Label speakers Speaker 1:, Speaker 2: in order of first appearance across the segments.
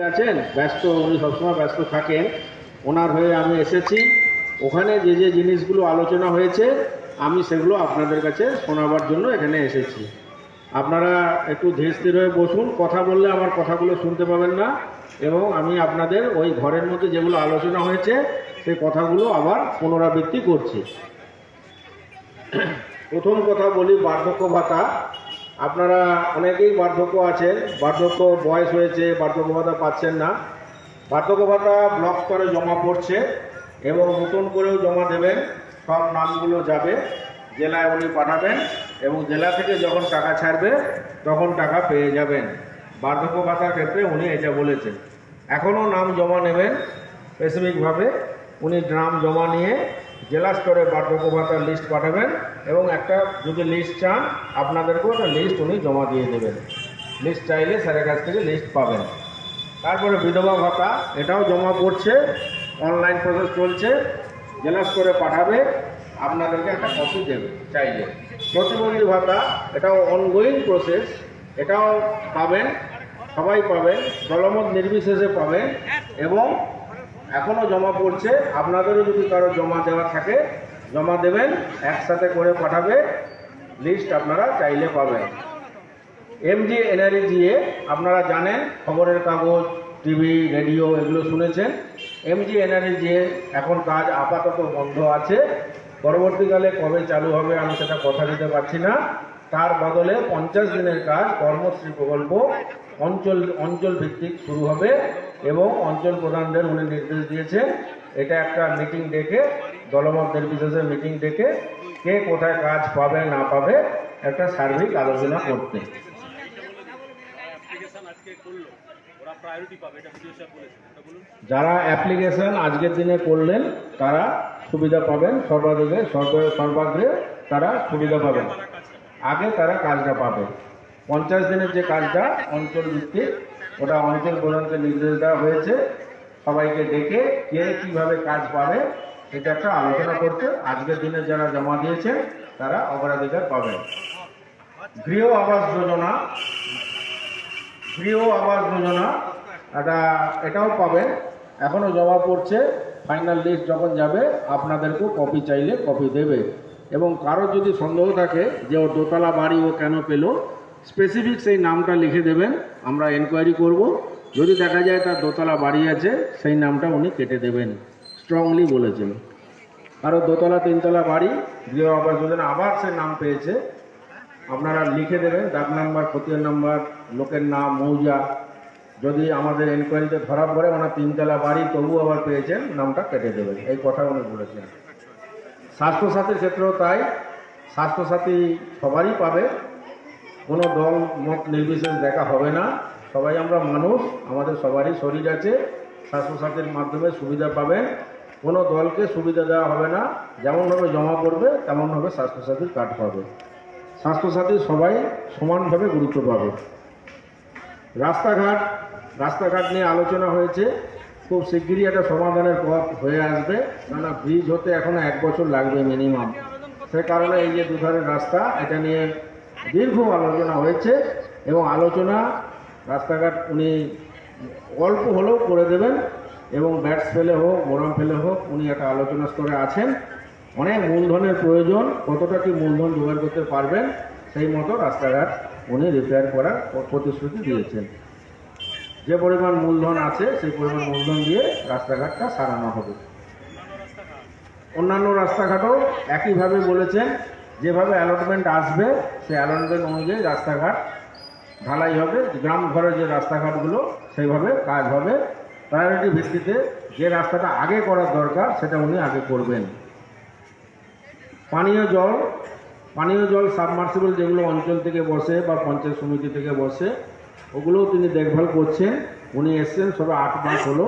Speaker 1: আছেন, ব্যস্ত, উনি সবসময় ব্যস্ত থাকেন। ওনার হয়ে আমি এসেছি। ওখানে যে যে জিনিসগুলো আলোচনা হয়েছে, আমি সেগুলো আপনাদের কাছে শোনাবার জন্য এখানে এসেছি। আপনারা একটু ধীর স্থির হয়ে বসুন, কথা বললে আমার কথাগুলো শুনতে পাবেন না। এবং আমি আপনাদের ওই ঘরের মধ্যে যেগুলো আলোচনা হয়েছে, সেই কথাগুলো আবার পুনরাবৃত্তি করছি। প্রথম কথা বলি বার্ধক্য ভাতা। আপনারা অনেকেই বার্ধক্য আছেন বার্ধক্য বয়স হয়েছে বার্ধক্য ভাতা পাচ্ছেন না। বার্ধক্য ভাতা ব্লক স্তরে জমা পড়ছে এবং নতুন করেও জমা দেবেন, সব নামগুলো যাবে, জেলায় উনি পাঠাবেন এবং জেলা থেকে যখন টাকা ছাড়বে, তখন টাকা পেয়ে যাবেন। বার্ধক্য ভাতার ক্ষেত্রে উনি এটা বলেছেন। এখনও নাম জমা নেবেন স্পেসিফিকভাবে উনি নাম জমা নিয়ে জেলা স্তরে বার্ধক্য ভাতার লিস্ট পাঠাবেন এবং একটা যদি লিস্ট চান, আপনাদেরকেও একটা লিস্ট উনি জমা দিয়ে দেবেন। লিস্ট চাইলে স্যারের কাছ থেকে লিস্ট পাবেন। তারপরে বিধবা ভাতা, এটাও জমা পড়ছে অনলাইন প্রসেস চলছে, জেলা স্তরে পাঠাবে, আপনাদেরকে একটা কপি দেবে চাইলে। প্রতিবন্ধী ভাতা, এটাও অনগোয়িং প্রসেস এটাও পাবেন, সবাই পাবেন দলমত নির্বিশেষে পাবেন, এবং এখনও জমা পড়ছে। আপনাদেরও যদি কারও জমা দেওয়া থাকে, জমা দেবেন, একসাথে করে পাঠাবে। লিস্ট আপনারা চাইলে পাবেন। এমজি এনআরইজিএ আপনারা জানেন, খবরের কাগজ, টিভি, রেডিও এগুলো শুনেছেন। এমজি এনআরইজিএ এখন কাজ আপাতত বন্ধ আছে। পরবর্তীকালে কবে চালু হবে আমি সেটা কথা দিতে পারছি না। তার বদলে পঞ্চাশ দিনের কাজ কর্মশ্রী প্রকল্প অঞ্চল অঞ্চল ভিত্তিক শুরু হবে। এবং অঞ্চল প্রধানদের উনি নির্দেশ দিয়েছেন এটা একটা মিটিং ডেকে দলমত নির্বিশেষে মিটিং ডেকে, কে কোথায় কাজ পাবে, না পাবে, একটা সার্বিক আলোচনা করতে। যারা অ্যাপ্লিকেশন আজকের দিনে করলেন, তারা সুবিধা পাবেন সর্বাধিকে সর্ব- সর্বাগ্রে তারা সুবিধা পাবেন। আগে তারা কাজটা পাবে। পঞ্চাশ দিনের যে কাজটা অঞ্চল ভিত্তিক ওটা অঞ্চল প্রধানকে নির্দেশ দেওয়া হয়েছে। সবাইকে ডেকে কে কীভাবে কাজ পাবে, এটা একটা আলোচনা করতে আজকের দিনে যারা জমা দিয়েছেন, তারা অগ্রাধিকার পাবেন। গৃহ আবাস যোজনা, গৃহ আবাস যোজনা, এটা, এটাও পাবেন। এখনও জমা পড়ছে, ফাইনাল লিস্ট যখন যাবে, আপনাদেরকেও কপি চাইলে কপি দেবে। এবং কারও যদি সন্দেহ থাকে যে ওর দোতলা বাড়ি ও কেন পেল স্পেসিফিক সেই নামটা লিখে দেবেন, আমরা এনকোয়ারি করব। যদি দেখা যায় তার দোতলা বাড়ি আছে, সেই নামটা উনি কেটে দেবেন স্ট্রংলি বলেছেন। কারও দোতলা, তিনতলা বাড়ি, গৃহ আবাস যোজনা আবার সে নাম পেয়েছে, আপনারা লিখে দেবেন, ডাক নাম্বার খতিয়ান নাম্বার, লোকের নাম, মৌজা। যদি আমাদের এনকোয়ারিতে ধরা পড়ে, ওনার তিনতলা বাড়ি, তবু আবার পেয়েছেন, নামটা কেটে দেবেন, এই কথা উনি বলেছেন। স্বাস্থ্যসাথীর ক্ষেত্রেও তাই, স্বাস্থ্যসাথী সবারই পাবে। কোনো দল, মত নির্বিশেষ দেখা হবে না। সবাই আমরা মানুষ, আমাদের সবারই শরীর আছে। স্বাস্থ্যসাথীর মাধ্যমে সুবিধা পাবেন। কোনো দলকে সুবিধা দেওয়া হবে না। যেমনভাবে জমা পড়বে তেমনভাবে স্বাস্থ্যসাথীর কার্ড পাবে। স্বাস্থ্যসাথী সবাই সমানভাবে গুরুত্ব পাবে। রাস্তাঘাট রাস্তাঘাট নিয়ে আলোচনা হয়েছে। খুব শিগগিরই একটা সমাধানের পথ হয়ে আসবে। কেননা ব্রিজ হতে এখনও এক বছর লাগবে মিনিমাম সে কারণে এই যে দুধারের রাস্তা, এটা নিয়ে দীর্ঘ আলোচনা হয়েছে এবং আলোচনা, রাস্তাঘাট উনি অল্প হলেও করে দেবেন এবং ব্যাটস ফেলে হোক মোরাম ফেলে হোক, উনি একটা আলোচনা স্তরে আছেন। অনেক মূলধনের প্রয়োজন, কতটা কি মূলধন জোগাড় করতে পারবেন সেই মতো রাস্তাঘাট উনি রিপেয়ার করার প্রতিশ্রুতি দিয়েছেন। যে পরিমাণ মূলধন আছে, সেই পরিমাণ মূলধন দিয়ে রাস্তাঘাটটা সারানো হবে। অন্যান্য রাস্তাঘাটও একইভাবে বলেছেন যেভাবে অ্যালটমেন্ট আসবে, সেই অ্যালটমেন্ট অনুযায়ী রাস্তাঘাট ঢালাই হবে, গ্রাম ঘরের যে রাস্তাঘাটগুলো, সেইভাবে কাজ হবে। প্রায়োরিটি ভিত্তিতে যে রাস্তাটা আগে করার দরকার, সেটা উনি আগে করবেন। পানীয় জল পানীয় জল সাবমার্সিবল যেগুলো অঞ্চল থেকে বসে বা পঞ্চায়েত সমিতি থেকে বসে, ওগুলোও তিনি দেখভাল করছেন। উনি এসছেন, সবে আট মাস হলো।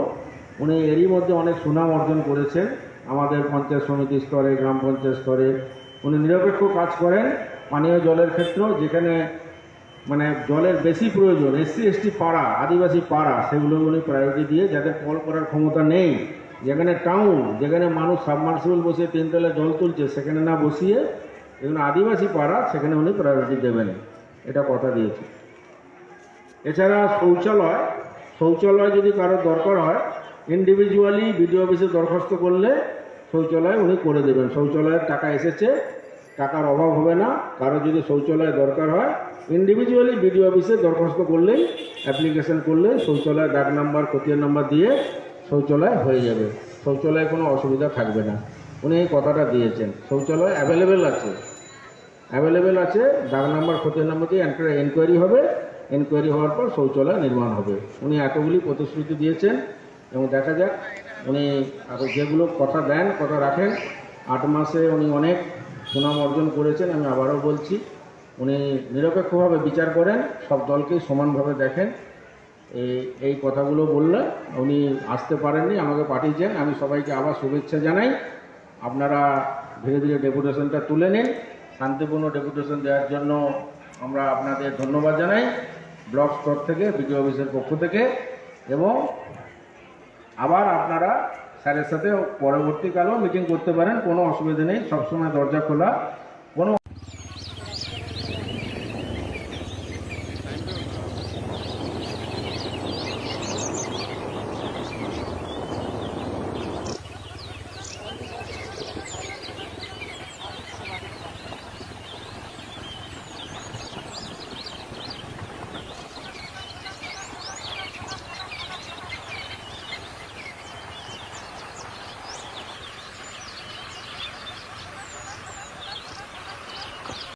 Speaker 1: উনি এরই মধ্যে অনেক সুনাম অর্জন করেছেন। আমাদের পঞ্চায়েত সমিতি স্তরে, গ্রাম পঞ্চায়েত স্তরে উনি নিরপেক্ষ কাজ করেন, পানীয় জলের ক্ষেত্রেও যেখানে মানে জলের বেশি প্রয়োজন এসসি এসটি পাড়া, আদিবাসী পাড়া, সেগুলো উনি প্রায়োরিটি দিয়ে যাদের কল করার ক্ষমতা নেই, যেখানে টাউন যেখানে মানুষ সাবমার্সিবল বসে তিনতলা জল তুলছে, সেখানে না বসিয়ে, যেখানে আদিবাসী পাড়া, সেখানে উনি প্রায়োরিটি দেবেন। এটা কথা দিয়েছে। এছাড়া শৌচালয় শৌচালয় যদি কারোর দরকার হয় ইন্ডিভিজুয়ালি বিডিও অফিসে দরখাস্ত করলে শৌচালয় উনি করে দেবেন। শৌচালয়ের টাকা এসেছে, টাকার অভাব হবে না। কারও যদি শৌচালয় দরকার হয় ইন্ডিভিজুয়ালি বিডিও অফিসে দরখাস্ত করলেই অ্যাপ্লিকেশন করলে শৌচালয় ডাক নাম্বার, খতিয়ান নাম্বার দিয়ে শৌচালয় হয়ে যাবে। শৌচালয়ে কোনো অসুবিধা থাকবে না। উনি এই কথাটা দিয়েছেন। শৌচালয় অ্যাভেলেবেল আছে। অ্যাভেলেবেল আছে, ডাক নাম্বার, খতিয়ান নাম্বার দিয়ে এনকোয়ারি হবে। এনকোয়ারি হওয়ার পর শৌচালয় নির্মাণ হবে। উনি এতগুলি প্রতিশ্রুতি দিয়েছেন এবং দেখা যাক উনি যেগুলো কথা দেন, কথা রাখেন, আট মাসে উনি অনেক সুনাম অর্জন করেছেন, আমি আবারও বলছি। উনি নিরপেক্ষভাবে বিচার করেন, সব দলকেই সমানভাবে দেখেন। এই এই কথাগুলো বললে উনি আসতে পারেননি, আমাকে পাঠিয়েছেন, আমি সবাইকে আবার শুভেচ্ছা জানাই। আপনারা ধীরে ধীরে ডেপুটেশনটা তুলে নিন। শান্তিপূর্ণ ডেপুটেশন দেওয়ার জন্য আমরা আপনাদের ধন্যবাদ জানাই, ব্লক স্তর থেকে, বিডিও অফিসের পক্ষ থেকে এবং আবার আপনারা স্যারের সাথে পরবর্তীকালেও মিটিং করতে পারেন কোনো অসুবিধা নেই। সবসময় দরজা খোলা।